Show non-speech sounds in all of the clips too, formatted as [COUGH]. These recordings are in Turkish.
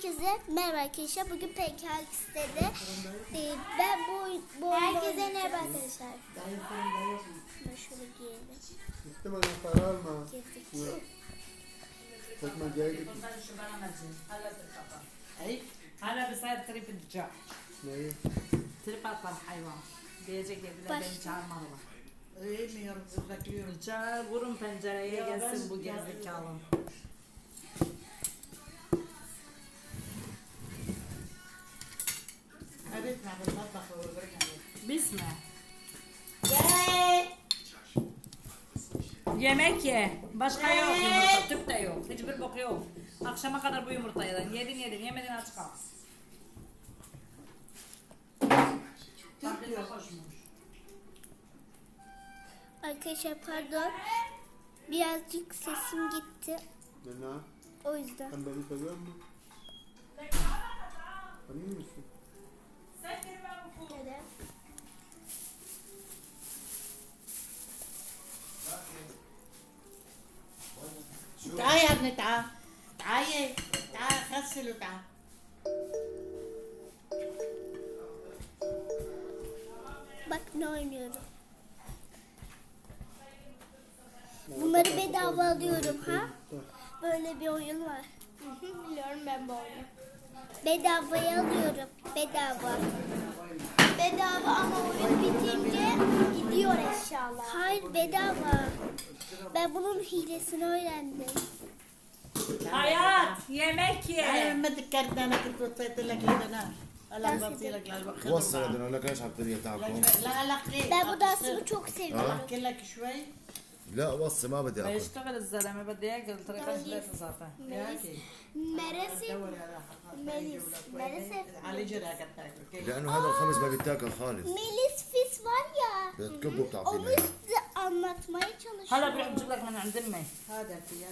Herkese merhaba arkadaşlar. Bugün PKK istedi. Ee, ben bu, bu Herkese merhaba arkadaşlar. Ben şöyle giyelim. Gitti bana para alma. Girdik. Çekmeceye git. شو برنامجي هلا بالخطا اي هلا بصير تريب الدجاج Neyi? تريب اطلع حيوان diyecek ya bile Baş- beni çağırmadılar. Yemiyorum, bekliyorum. Rica vurun pencereye gelsin bu gerizekalı. Yemek ye. Başka yok yumurta. Tüp de yok. Hiçbir bok yok. Akşama kadar bu yumurtayı yedin yedin yemedin aç kal. Tabii de hoşmuş. Arkadaşlar pardon. Birazcık sesim gitti. Ne ne? O yüzden. Sen beni seviyor musun? Emin misin? 打，打也打，还是了打。Bak ne oynuyorum. Bunları bedava alıyorum ha. Böyle bir oyun var. [LAUGHS] Biliyorum ben bu oyunu. Bedavaya alıyorum. Bedava. Bedava ama oyun bitince gidiyor eşyalar. Hayır bedava. Ben bunun hilesini öğrendim. نعم. حياة يا مكية أنا ما ذكرت أنا كنت وصيت لك لدنا Allah bakıyla لك bak. Vasıra dön öyle kaç hafta diye لا لا لا Ben bu dansımı çok seviyorum. Gel lak لا آه. وصي ما بدي اكل يشتغل الزلمة؟ بدي ياكل طريقه ثلاثة صافي مرسي مرسي مرسي على جرعك تاكل لأنه هذا الخبز ما بيتاكل خالص. ميليس في إسبانيا. بتكبه بتعطيه anlatmaya çalışıyorum. Hala bırak cıplak hani anladın mı? Hadi ya.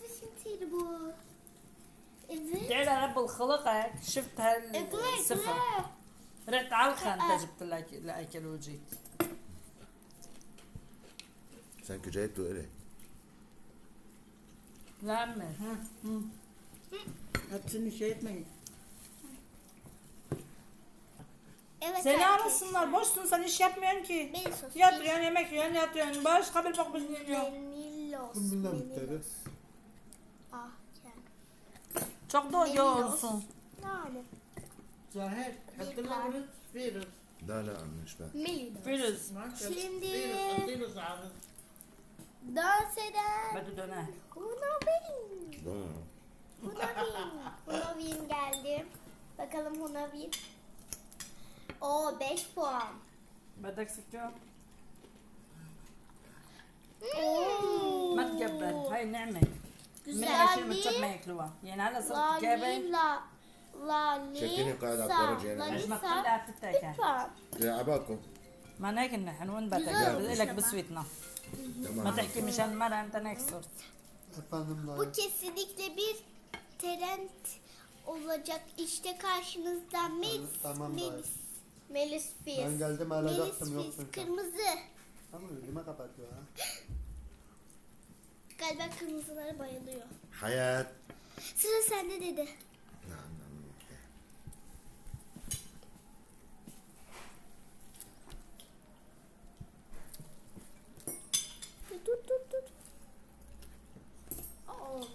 Fis'in tiri bu. Evet. ادعي لرب الخلق شفت هالسفر رحت علقه انت جبت لك الاكل وجيت سانكو جايبته الي لا امي هاتني شيء من Evet. Seni arkadaşlar. arasınlar boşsun sen iş yapmıyorsun ki. Melis olsun. Yatıyorsun yemek yiyorsun yatıyorsun. Başka bir bok bilmiyor. Menilos. Kim bilir biteri? Ah gel. Çok da yoğursun. Yani. زهير حط له رز في رز لا لا مش بقى Melinos. Firuz. ما Şimdi حطي له زعتر dans eden Hadi döner. Hunavin. لا. Hunavin. Hunavin geldi. Bakalım Hunavin. O 5 puan. بدك سكر؟ Oo. ما تقبل هاي نعمة من Güzel الاشياء اللي bir ما ياكلوها يعني هلا صرت جايبة Lalila. Lalisa. شايفيني قاعد على الدرجة هنا؟ مش Lalisa. مقتلعة Bir بتتاكل puan. يا عباكم ما هيك نحن وين Güzel بدك olmuş لك ama. بسويتنا ما تمام تحكي مشان المرأة انت نكسر Efendim Bu lan. kesinlikle bir trend olacak. İşte karşınızda Melis. Tamam, Melis. Melis Fizz. Ben geldim, hala Melis baktım, Fizz, yoksun sen. Kırmızı. Ama önüme kapatıyor ha. [LAUGHS] Galiba kırmızılara bayılıyor. Hayat. Sıra sende dedi. Ne anlamı yok ya. Dur dur dur. Oo.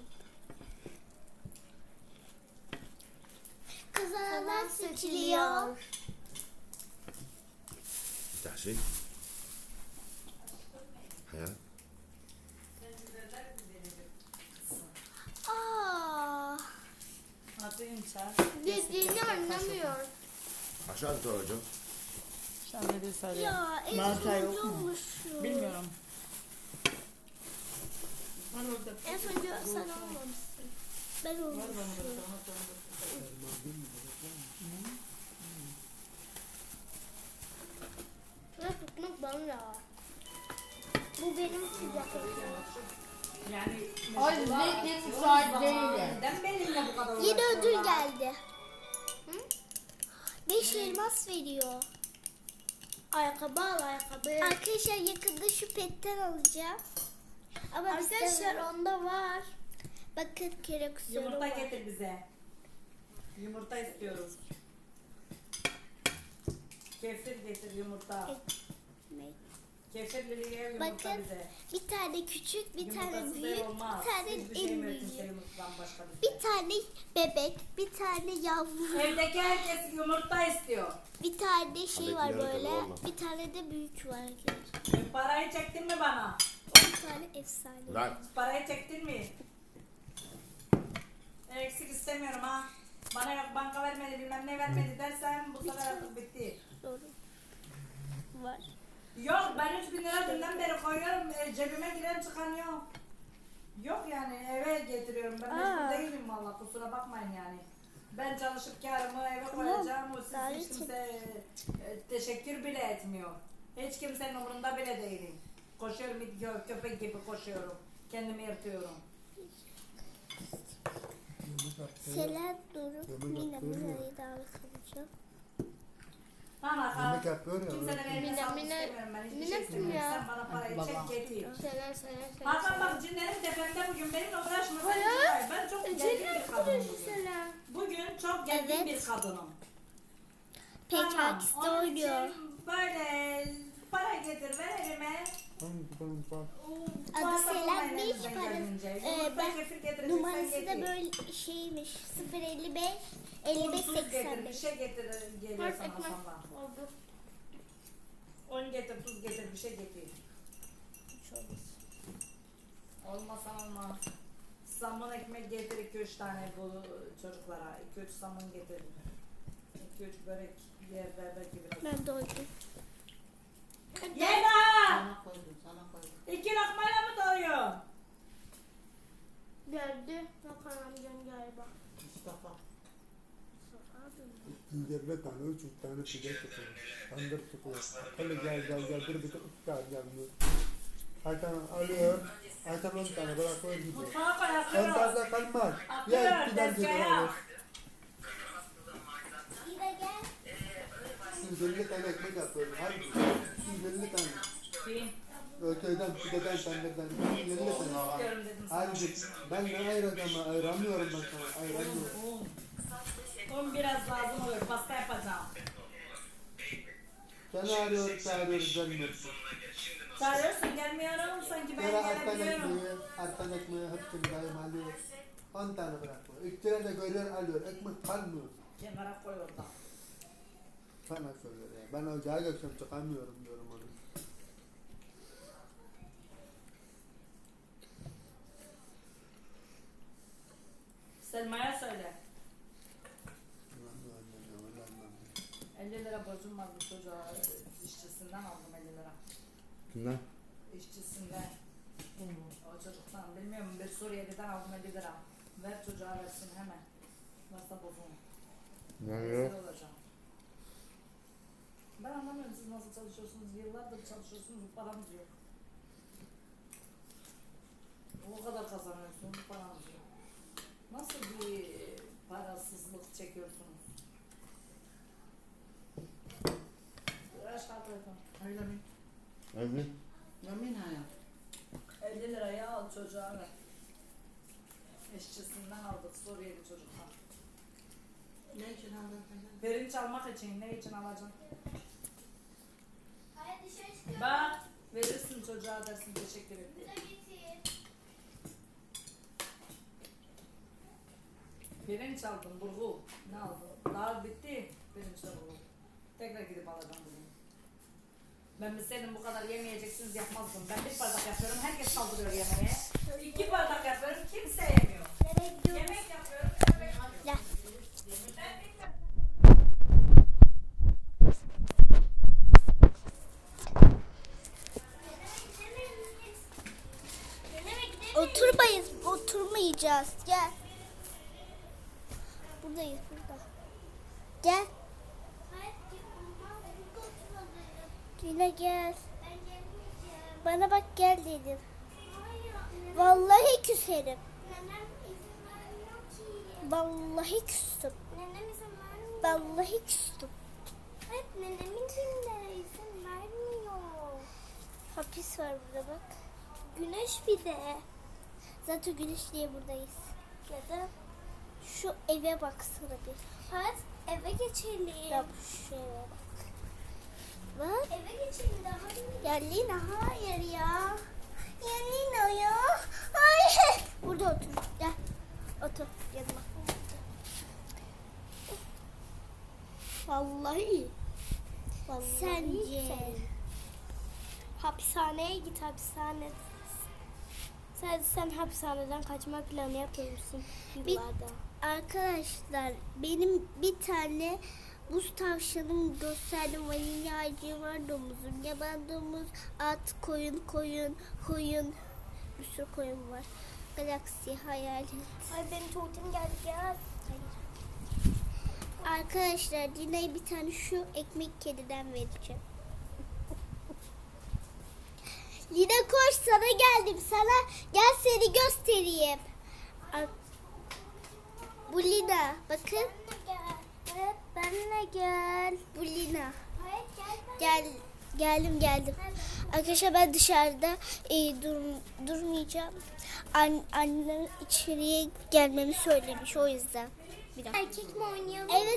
Kazananlar seçiliyor. Bir daha şey. Nazlıyımsa. Dediğini anlamıyor. Aşağı doğru hocam. Sen ne diye sarıyor? Ya en Mantar sonuncu yok. Bilmiyorum. Var orada. En sonuncu sen olmamışsın. Ben Var olmuşum. bana tutmak bana. Bu benim sıcak. Yani Ay zeytin müsait değil. neden benimle bu kadar Yeni ödül geldi. Hı? Beş elmas veriyor. Ayakkabı al ayakkabı. Arkadaşlar yakında şu petten alacağım. Ama Arkadaşlar onda var. Bakın kereksiyonu Yumurta var. getir bize. Yumurta istiyoruz. Kefir getir yumurta. Ekmek. Bakın bize. bir tane küçük, bir tane büyük, bir tane şey en başka bir şey? Tane bebek, bir tane yavru, Evdeki herkes yumurta istiyor. bir tane şey var böyle, bir tane de büyük var. Parayı çektin mi bana? Bir tane efsane. Lan. Parayı çektin mi? Eksik istemiyorum ha. Bana yok banka vermedi bilmem ne vermedi dersen bu sefer artık bitti. Doğru. Var. Yok ben 3 bin lira dünden beri koyuyorum e, cebime giren çıkan yok. Yok yani eve getiriyorum ben Aa. mecbur değilim valla kusura bakmayın yani. Ben çalışıp karımı eve koyacağım o siz hiç kimse e, teşekkür bile etmiyor. Hiç kimsenin umurunda bile değilim. Koşuyorum gö- köpek gibi koşuyorum. Kendimi yırtıyorum. Doruk. Yemek Yine mu? burayı davet edeceğim. Tamam Yemek Hakan. yapıyor ya. Kimsenin öyle. eline Mine- sağlık Mine- istemiyorum ben hiçbir Mine şey kim istemiyorum. ya? Sen bana parayı Baba. çek getir. Selam selam Hakan bak cinlerim tepemde bugün benimle uğraşma sen Hayır. Cinay. Ben çok gergin bir kadınım bugün. Selam. Bugün çok gergin Evet. bir kadınım. Pekakis'te onun oynuyor. için böyle para getir ver elime. Hangi kupanın var? Adı elinizden para- ben- getireceksen Numarası da böyle şeymiş. 055 55 Un, tuz getir, bir 85. şey getir geliyor sana sonra. Oldu. Un getir, tuz getir, bir şey getir. Olmasa olmaz. Saman ekmek getir 2-3 tane bu çocuklara. 2-3 saman getir. 2-3 börek yer ver belki biraz. Ben doydum. Yeda! Sana koydum, sana koydum. İki lokmayla mı doyuyor? Geldi. Hakan amcam galiba. Mustafa. İkinci tane, üç tane pide tutuyor. Tandır tutuyor. Öyle gel gel gel bir bir çıkar gelmiyor. Aytan alıyor. Aytan on tane bırakıyor gidiyor. Akıyor. fazla kalmaz. Gider gider tezgaha. alır. Gel. 150 tane ekmek yapıyorum. Hadi 150 tane. Kim? Öteyden, pideden, tandırdan 150 tane. İstiyorum dedim sana. Hadi ben ne ayıracağım ayıramıyorum ben sana ayıramıyorum. Un. Un biraz lazım olur. Pasta yapacağım. Seni arıyoruz çağırıyoruz gelmiyorsun. Çağırıyorsun gelmiyorum. Sanki ben Sonra artan gelebiliyorum. ekmeği, artan ekmeği hepsini daim alıyor. 10 tane bırakıyor. 3 lira da görüyor alıyor. Ekmek kalmıyor. Kenara koy orada. Sana söylüyor ya. Ben ocağa göksem çıkamıyorum diyorum onu. Selma'ya söyle. Ulan ne anlamıyorum, ulan anlamıyorum. 50 lira borcum var bu çocuğa. İşçisinden aldım 50 lira. Kimden? İşçisinden. O çocuktan. Bilmiyorum bir Suriyeli'den aldım 50 lira. Ver çocuğa versin hemen. Varsa bozulun. Ben Rezil olacağım. Ben anlamıyorum siz nasıl çalışıyorsunuz. Yıllardır çalışıyorsunuz. Paramız yok. O kadar kazanıyorsunuz. Paramız yok. Nasıl bir parasızlık çekiyorsunuz? Aşağı tarafa. Öyle mi? Evli. Yemin hayat. 50 liraya al çocuğa ver. İşçisinden aldık Suriyeli çocuktan. Ne için aldın? Pirinç almak için ne için alacaksın? Bak verirsin çocuğa dersin teşekkür ederim. Pirinç aldım burgu. Ne aldım? Daha bitti. Pirinçle burgu. Tekrar gidip alacağım bugün. Ben bilseydim bu kadar yemeyeceksiniz yapmazdım. Ben bir bardak yapıyorum. Herkes saldırıyor yemeğe. İki bardak yapıyorum. Kimse yemiyor. Nereye gidiyoruz? Yemek yapıyorum. köpek yiyor. Gel. Ben bilmem. Oturmayız, oturmayacağız. Gel. Buradayız, burada. Gel. Yine gel. Bana bak gel dedim. Vallahi küserim. Vallahi küstüm. Vallahi küstüm. Hep nenemin günlere izin vermiyor. Hapis var burada bak. Güneş bir de. Zaten güneş diye buradayız. Neden? Şu eve baksana bir. Hadi eve geçelim. Ya şu eve bak. Bak. Eve geçelim daha. Ya Lina hayır ya. Ya Lina ya. Hayır. Burada otur. Gel. Otur yanıma. Vallahi. Vallahi Sence? sen. Hapishaneye git hapishane. Sen, sen hapishaneden kaçma planı yapıyor musun? Yıllarda. Arkadaşlar benim bir tane buz tavşanım gösterdim. Vanilya ağacı var domuzum. Yaban domuz, at, koyun, koyun, koyun. Bir sürü koyun var. Galaksi, hayalet. Ay benim tuvaletim geldi gel. Arkadaşlar Lina'ya bir tane şu ekmek kediden vereceğim. Lina koş sana geldim sana. Gel seni göstereyim. Ar- Bu Lina bakın. Benimle gel. Bu Lina. Gel geldim geldim. Arkadaşlar ben dışarıda e, dur, durmayacağım. An, annem içeriye gelmemi söylemiş o yüzden. Bir dakika. Erkek mi oynayalım? Evet